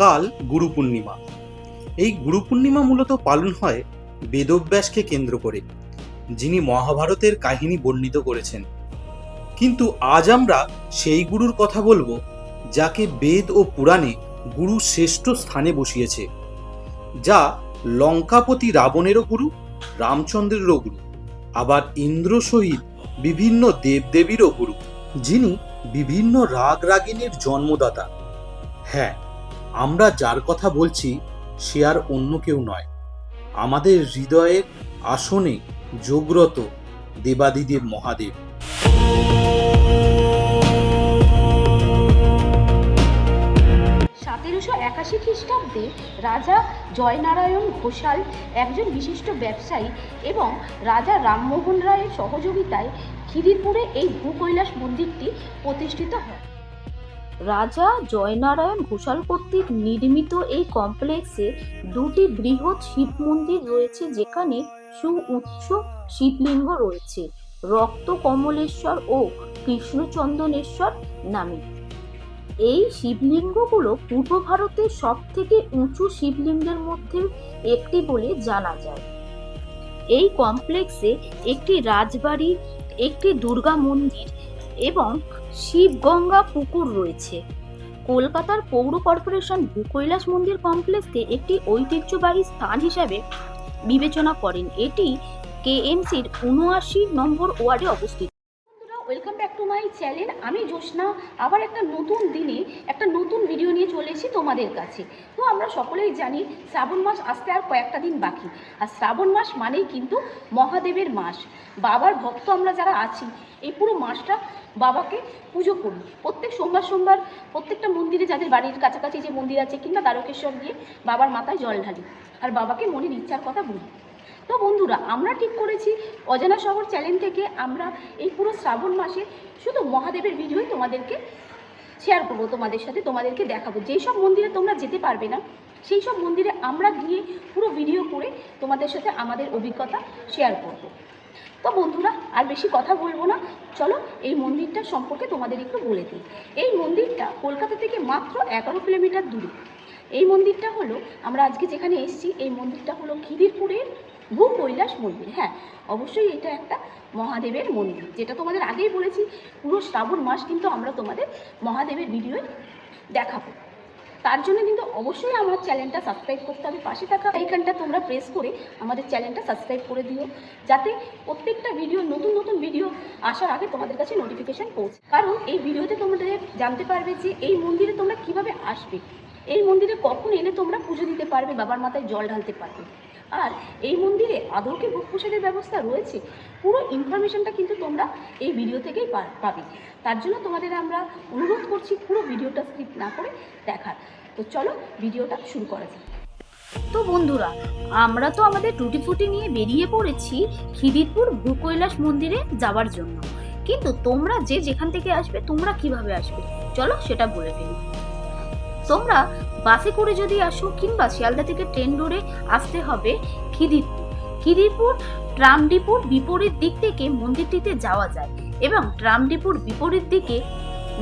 কাল গুরু পূর্ণিমা এই গুরু পূর্ণিমা মূলত পালন হয় বেদব্যাসকে কেন্দ্র করে, যিনি মহাভারতের কাহিনী বর্ণিত করেছেন। কিন্তু আজ আমরা সেই গুরুর কথা বলব, যাকে বেদ ও পুরাণে গুরু শ্রেষ্ঠ স্থানে বসিয়েছে, যা লঙ্কাপতি রাবণেরও গুরু, রামচন্দ্রেরও গুরু, আবার ইন্দ্র সহিত বিভিন্ন দেবদেবীরও গুরু, যিনি বিভিন্ন রাগ রাগিনীর জন্মদাতা। হ্যাঁ আমরা যার কথা বলছি, সে আর অন্য কেউ নয়। আমাদের হৃদয়ের আসনে যোগরত দেবাদিদেব মহাদেব। সতেরোশো একাশি খ্রিস্টাব্দে রাজা জয়নারায়ণ ঘোষাল একজন বিশিষ্ট ব্যবসায়ী এবং রাজা রামমোহন রায়ের সহযোগিতায় খিদিরপুরে এই ভূকৈলাস মন্দিরটি প্রতিষ্ঠিত হয়। রাজা জয়নারায়ণ ঘোষাল কর্তৃক নির্মিত এই কমপ্লেক্সে দুটি বৃহৎ শিব মন্দির রয়েছে, যেখানে সুউচ্চ শিবলিঙ্গ রয়েছে। রক্ত কমলেশ্বর ও কৃষ্ণচন্দনেশ্বর নামে। এই শিবলিঙ্গগুলো পূর্ব ভারতের সব থেকে উঁচু শিবলিঙ্গের মধ্যে একটি বলে জানা যায়। এই কমপ্লেক্সে একটি রাজবাড়ি, একটি দুর্গা মন্দির এবং শিবগঙ্গা পুকুর রয়েছে। কলকাতার পৌর কর্পোরেশন ভূকৈলাস মন্দির কমপ্লেক্সকে একটি ঐতিহ্যবাহী স্থান হিসাবে বিবেচনা করেন। এটি কেএমসির উনআশি নম্বর ওয়ার্ডে অবস্থিত। ওয়েলকাম টু মাই চ্যানেল আমি জোসনা আবার একটা নতুন দিনে একটা নতুন ভিডিও নিয়ে চলে এসেছি তোমাদের কাছে। তো আমরা সকলেই জানি শ্রাবণ মাস আসতে আর কয়েকটা দিন বাকি। আর শ্রাবণ মাস মানেই কিন্তু মহাদেবের মাস। বাবার ভক্ত আমরা যারা আছি, এই পুরো মাসটা বাবাকে পুজো করি। প্রত্যেক সোমবার সোমবার প্রত্যেকটা মন্দিরে যাদের বাড়ির কাছাকাছি যে মন্দির আছে কিংবা দ্বারকেশ্বর গিয়ে বাবার মাথায় জল ঢালি। আর বাবাকে মনের ইচ্ছার কথা বলি। তো বন্ধুরা, আমরা ঠিক করেছি। অজানা শহর চ্যানেল থেকে আমরা এই পুরো শ্রাবণ মাসে শুধু মহাদেবের ভিডিওই তোমাদেরকে শেয়ার করব, তোমাদের সাথে তোমাদেরকে দেখাবো। যেই সব মন্দিরে তোমরা যেতে পারবে না, সেই সব মন্দিরে আমরা গিয়ে পুরো ভিডিও করে তোমাদের সাথে আমাদের অভিজ্ঞতা শেয়ার করব। তো বন্ধুরা, আর বেশি কথা বলব না। চলো, এই মন্দিরটা সম্পর্কে তোমাদের একটু বলে দিই। এই মন্দিরটা কলকাতা থেকে মাত্র এগারো কিলোমিটার দূরে। এই মন্দিরটা হলো, আমরা আজকে যেখানে এসেছি, এই মন্দিরটা হলো খিদিরপুরের ভূ কৈলাস মন্দির। হ্যাঁ অবশ্যই এটা একটা মহাদেবের মন্দির। যেটা তোমাদের আগেই বলেছি, পুরো শ্রাবণ মাস কিন্তু আমরা তোমাদের মহাদেবের ভিডিওয় দেখাবো। তার জন্য কিন্তু অবশ্যই আমার চ্যানেলটা সাবস্ক্রাইব করতে হবে, পাশে থাকা আইকনটা তোমরা প্রেস করে আমাদের চ্যানেলটা সাবস্ক্রাইব করে দিও, যাতে প্রত্যেকটা ভিডিও নতুন নতুন ভিডিও আসার আগে তোমাদের কাছে নোটিফিকেশান পৌঁছে। কারণ এই ভিডিওতে তোমাদের জানতে পারবে যে এই মন্দিরে তোমরা কীভাবে আসবে এই মন্দিরে কখন এলে তোমরা পুজো দিতে পারবে? বাবার মাথায় জল ঢালতে পারবে। আর এই মন্দিরে আদৌ কি ভোগ প্রসাদের ব্যবস্থা রয়েছে? পুরো ইনফরমেশনটা কিন্তু তোমরা এই ভিডিও থেকেই পাবে। তার জন্য তোমাদের আমরা অনুরোধ করছি পুরো ভিডিওটা স্কিপ না করে দেখার। তো চলো ভিডিওটা শুরু করা যাক। তো বন্ধুরা, আমরা তো আমাদের টুটি ফুটি নিয়ে বেরিয়ে পড়েছি খিদিরপুর ভূকৈলাস মন্দিরে যাওয়ার জন্য। কিন্তু তোমরা যে যেখান থেকে আসবে, তোমরা কীভাবে আসবে? চলো সেটা বলে ফেলি। তোমরা বাসে করে যদি আসো কিংবা শিয়ালদা থেকে ট্রেন ধরে আসতে হবে খিদিরপুর। খিদিরপুর ট্রাম ডিপোর বিপরীত দিক থেকে মন্দিরটিতে যাওয়া যায় এবং ট্রাম ডিপোর বিপরীত দিকে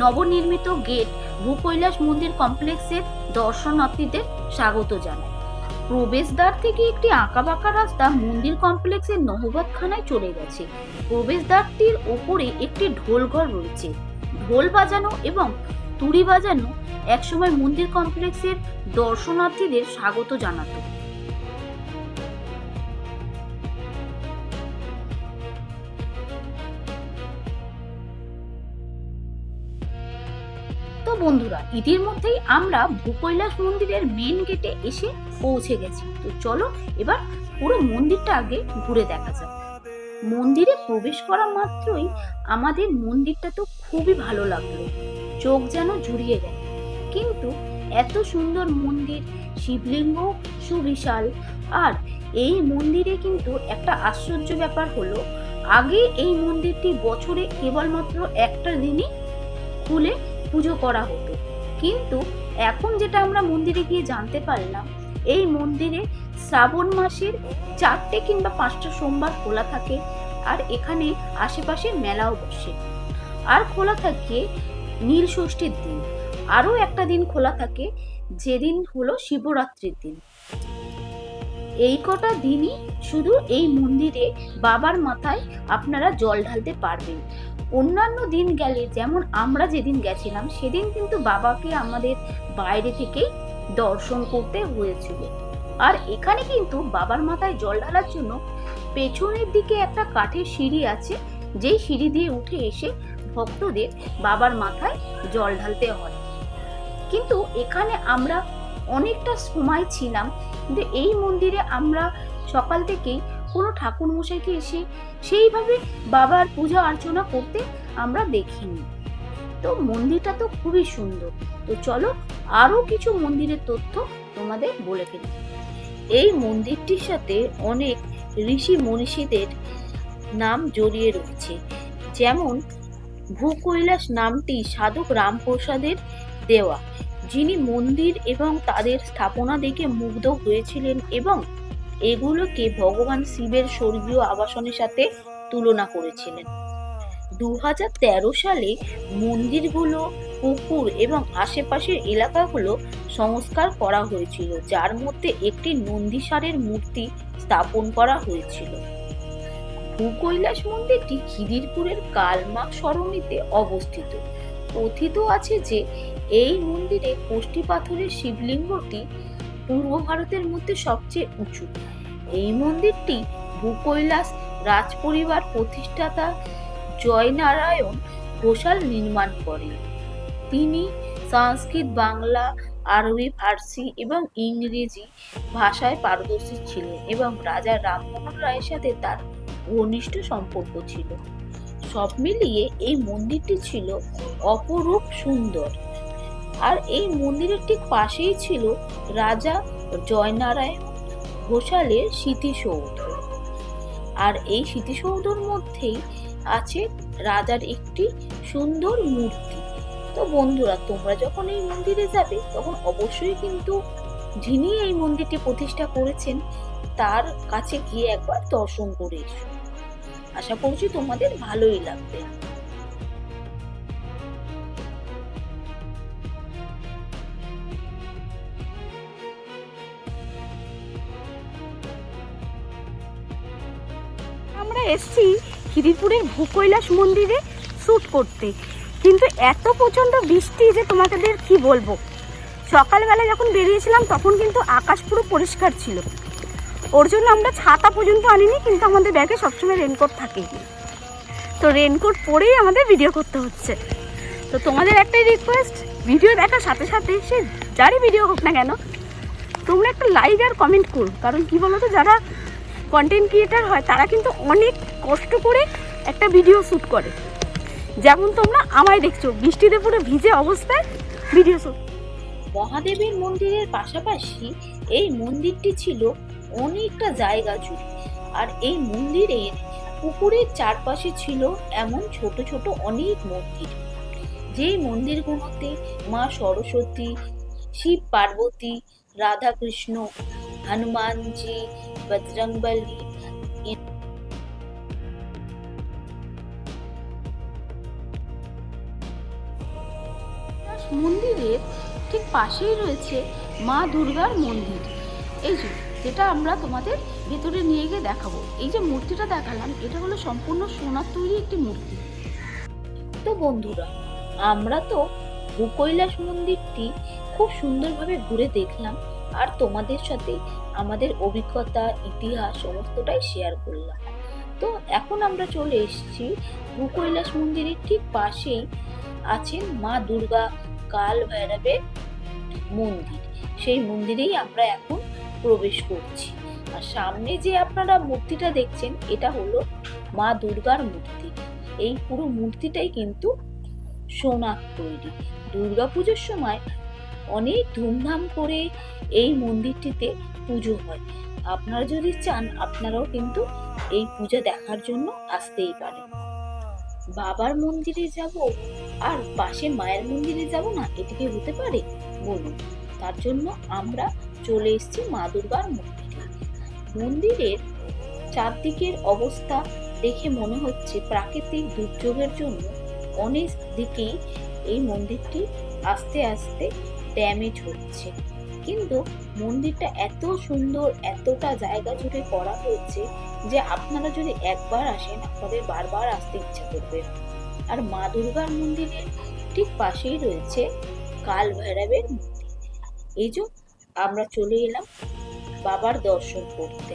নবনির্মিত গেট ভূকৈলাস মন্দির কমপ্লেক্সের দর্শনার্থীদের স্বাগত জানায়। প্রবেশদ্বার থেকে একটি আঁকাবাঁকা রাস্তা মন্দির কমপ্লেক্সের নহবতখানায় চলে গেছে। প্রবেশদ্বারটির ওপরে একটি ঢোলঘর রয়েছে। ঢোল বাজানো এবং তুড়ি বাজানো একসময় মন্দির কমপ্লেক্সের দর্শনার্থীদের স্বাগত জানাতো। তো বন্ধুরা ইতিমধ্যেই আমরা ভূকৈলাস মন্দিরের মেন গেটে এসে পৌঁছে গেছি। তো চলো এবার পুরো মন্দিরটা আগে ঘুরে দেখা যাক। মন্দিরে প্রবেশ করা মাত্রই আমাদের মন্দিরটা তো খুবই ভালো লাগল। চোখ যেন জুড়িয়ে গেল। কিন্তু এত সুন্দর মন্দির, শিবলিঙ্গ, সুবিশাল। আর এই মন্দিরে কিন্তু একটা আশ্চর্য ব্যাপার হলো, আগে এই মন্দিরটি বছরে কেবলমাত্র একটা দিনই খুলে পুজো করা হতো। কিন্তু এখন যেটা আমরা মন্দিরে গিয়ে জানতে পারলাম, এই মন্দিরে শ্রাবণ মাসের চারটে কিংবা পাঁচটা সোমবার খোলা থাকে, আর এখানে আশেপাশে মেলাও বসে। আর খোলা থাকে নীল ষষ্ঠীর দিন। আরও একটা দিন খোলা থাকে, যেদিন হলো শিবরাত্রির দিন। এই কটা দিনই শুধু এই মন্দিরে বাবার মাথায় আপনারা জল ঢালতে পারবেন। অন্যান্য দিন গেলে, যেমন আমরা যেদিন গেছিলাম, সেদিন কিন্তু বাবাকে আমাদের বাইরে থেকে দর্শন করতে হয়েছিল। আর এখানে কিন্তু বাবার মাথায় জল ঢালার জন্য পেছনের দিকে একটা কাঠের সিঁড়ি আছে, যেই সিঁড়ি দিয়ে উঠে এসে ভক্তদের বাবার মাথায় জল ঢালতে হয়। কিন্তু এখানে আমরা অনেকটা সময় ছিলাম। কিন্তু এই মন্দিরে আমরা সকাল থেকেই কোনো ঠাকুর মশাইকে এসে সেইভাবে বাবার পূজা অর্চনা করতে আমরা দেখিনি। তো মন্দিরটা তো খুবই সুন্দর। তো চলো আরও কিছু মন্দিরের তথ্য তোমাদের বলে ফেলি। এই মন্দিরটির সাথে অনেক ঋষি মনীষীদের নাম জড়িয়ে রয়েছে। যেমন ভূকৈলাস নামটি সাধক রামপ্রসাদের দেওয়া। যিনি মন্দির এবং তাদের স্থাপনা দেখে মুগ্ধ হয়েছিলেন এবং এগুলোকে ভগবান শিবের স্বর্গীয় আবাসনের সাথে তুলনা করেছিলেন। দুহাজার তেরো সালে মন্দিরগুলো, পুকুর এবং আশেপাশের এলাকাগুলো সংস্কার করা হয়েছিল, যার মধ্যে একটি নন্দীসারের মূর্তি স্থাপন করা হয়েছিল। ভূকৈলাস মন্দিরটি খিদিরপুরের কালমাক সরণিতে অবস্থিত। কথিত আছে যে এই মন্দিরে কোষ্ঠী পাথরের শিবলিঙ্গটি পূর্ব ভারতের মধ্যে সবচেয়ে উঁচু। এই মন্দিরটি ভূকৈলাস রাজপরিবার প্রতিষ্ঠাতা জয়নারায়ণ ঘোষাল নির্মাণ করেন। তিনি সংস্কৃত, বাংলা, আরবি, ফার্সি এবং ইংরেজি ভাষায় পারদর্শী ছিলেন এবং রাজা রামমোহন রায়ের সাথে তার ঘনিষ্ঠ সম্পর্ক ছিল। সব মিলিয়ে এই মন্দিরটি ছিল অপরূপ সুন্দর। আর এই মন্দিরের ঠিক পাশেই ছিল রাজা জয়নারায়ণ ঘোষালের স্মৃতিসৌধ। আর এই স্মৃতিসৌধর মধ্যেই আছে রাজার একটি সুন্দর মূর্তি। তো বন্ধুরা, তোমরা যখন এই মন্দিরে যাবে, তখন অবশ্যই কিন্তু যিনি এই মন্দিরটি প্রতিষ্ঠা করেছেন, তার কাছে গিয়ে একবার দর্শন করে এসো। আশা করছি তোমাদের ভালোই লাগবে। এসছি খিদিরপুরের ভূকৈলাস মন্দিরে শ্যুট করতে। কিন্তু এত প্রচণ্ড বৃষ্টি যে তোমাদের কি বলব? সকালবেলা যখন বেরিয়েছিলাম, তখন কিন্তু আকাশ পুরো পরিষ্কার ছিল। ওর জন্য আমরা ছাতা পর্যন্ত আনিনি, কিন্তু আমাদের ব্যাগে সবসময় রেনকোট থাকে তো রেনকোট পরেই আমাদের ভিডিও করতে হচ্ছে। তো তোমাদের একটাই রিকোয়েস্ট ভিডিও দেখার সাথে সাথে সে যারই ভিডিও হোক না কেন, তোমরা একটা লাইক আর কমেন্ট করো। কারণ কি বলো তো যারা কন্টেন্ট ক্রিয়েটার হয়, তারা কিন্তু অনেক কষ্ট করে একটা ভিডিও শ্যুট করে। যেমন তোমরা আমায় দেখছ বৃষ্টিতে পুরো ভিজে অবস্থায় ভিডিও শ্যুট মহাদেবের মন্দিরের পাশাপাশি এই মন্দিরটি ছিল অনেকটা জায়গা জুড়ে। আর এই মন্দিরের পুকুরের চারপাশে ছিল এমন ছোট ছোট অনেক মন্দির। যেই মন্দিরগুলোতে মা সরস্বতী, শিব পার্বতী, রাধাকৃষ্ণ, হনুমানজি বজরংবলী মন্দিরের ঠিক পাশেই রয়েছে মা দুর্গার মন্দির। এই যে যেটা আমরা তোমাদের ভেতরে নিয়ে গিয়ে দেখাবো। এই যে মূর্তিটা দেখালাম এটা হলো সম্পূর্ণ সোনার তৈরি একটি মূর্তি। তো বন্ধুরা আমরা তো ভূকৈলাস মন্দিরটি খুব সুন্দরভাবে ঘুরে দেখলাম। আর তোমাদের সাথে আমাদের অভিজ্ঞতা, ইতিহাস, সমস্তটাই শেয়ার করলাম। তো এখন আমরা চলে এসেছি ভূকৈলাস মন্দিরের ঠিক পাশেই আছেন মা দুর্গা কাল ভৈরবের মন্দির। সেই মন্দিরেই আমরা এখন প্রবেশ করছি। আর সামনে যে আপনারা মূর্তিটা দেখছেন, এটা হলো মা দুর্গার মূর্তি। এই পুরো মূর্তিটাই কিন্তু সোনার তৈরি। দুর্গা পুজোর সময় অনেক ধুমধাম করে এই মন্দিরটিতে পুজো হয়। আপনারা যদি চান, আপনারাও কিন্তু এই পূজা দেখার জন্য আসতেই পারেন। বাবার মন্দিরে যাব আর পাশে মায়ের মন্দিরে যাব না? এটিকে হতে পারে? বলুন। তার জন্য আমরা চলে এসেছি মা দুর্গার মন্দিরে। মন্দিরের চারদিকের অবস্থা দেখে মনে হচ্ছে প্রাকৃতিক দুর্যোগের জন্য অনেক দিকেই এই মন্দিরটি আস্তে আস্তে ড্যামেজ হচ্ছে। কিন্তু মন্দিরটা এত সুন্দর, এতটা জায়গা জুড়ে করা হয়েছে যে আপনারা যদি একবার আসেন, আপনাদের বারবার আসতে ইচ্ছা করবে। আর মা দুর্গার মন্দিরের ঠিক পাশেই রয়েছে কাল ভৈরবের মন্দির। এই আমরা চলে এলাম বাবার দর্শন করতে।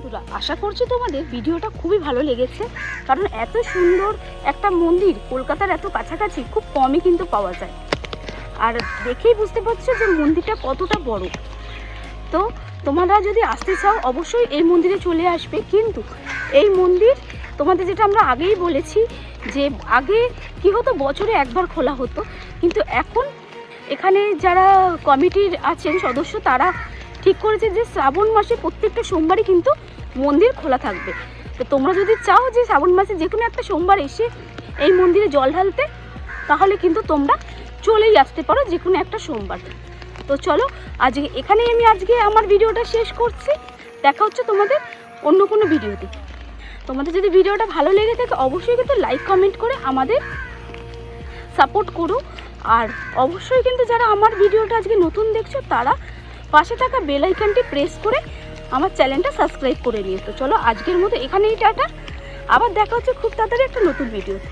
বন্ধুরা, আশা করছি তোমাদের ভিডিওটা খুবই ভালো লেগেছে। কারণ এত সুন্দর একটা মন্দির কলকাতার এত কাছাকাছি খুব কমই কিন্তু পাওয়া যায়। আর দেখেই বুঝতে পারছ যে মন্দিরটা কতটা বড়। তো তোমরা যদি আসতে চাও, অবশ্যই এই মন্দিরে চলে আসবে। কিন্তু এই মন্দির তোমাদের যেটা আমরা আগেই বলেছি যে আগে কি হতো, বছরে একবার খোলা হতো। কিন্তু এখন এখানে যারা কমিটির আছেন, সদস্য, তারা ঠিক করেছে যে শ্রাবণ মাসে প্রত্যেকটা সোমবারই কিন্তু মন্দির খোলা থাকবে। তো তোমরা যদি চাও যে শ্রাবণ মাসে যে কোনো একটা সোমবার এসে এই মন্দিরে জল ঢালতে, তাহলে কিন্তু তোমরা চলেই আসতে পারো যে কোনো একটা সোমবার। তো চলো, আজকে এখানেই আমি আজকে আমার ভিডিওটা শেষ করছি। দেখা হচ্ছে তোমাদের অন্য কোনো ভিডিওতে। তোমাদের যদি ভিডিওটা ভালো লেগে থাকে, অবশ্যই কিন্তু লাইক কমেন্ট করে আমাদের সাপোর্ট করো। আর অবশ্যই কিন্তু যারা আমার ভিডিওটা আজকে নতুন দেখছ, তারা পাশে থাকা বেল আইকনটি প্রেস করে আমার চ্যানেলটা সাবস্ক্রাইব করে নিয়ে তো চলো আজকের মতো এখানেই টাটা। আবার দেখা হচ্ছে খুব তাড়াতাড়ি একটা নতুন ভিডিওতে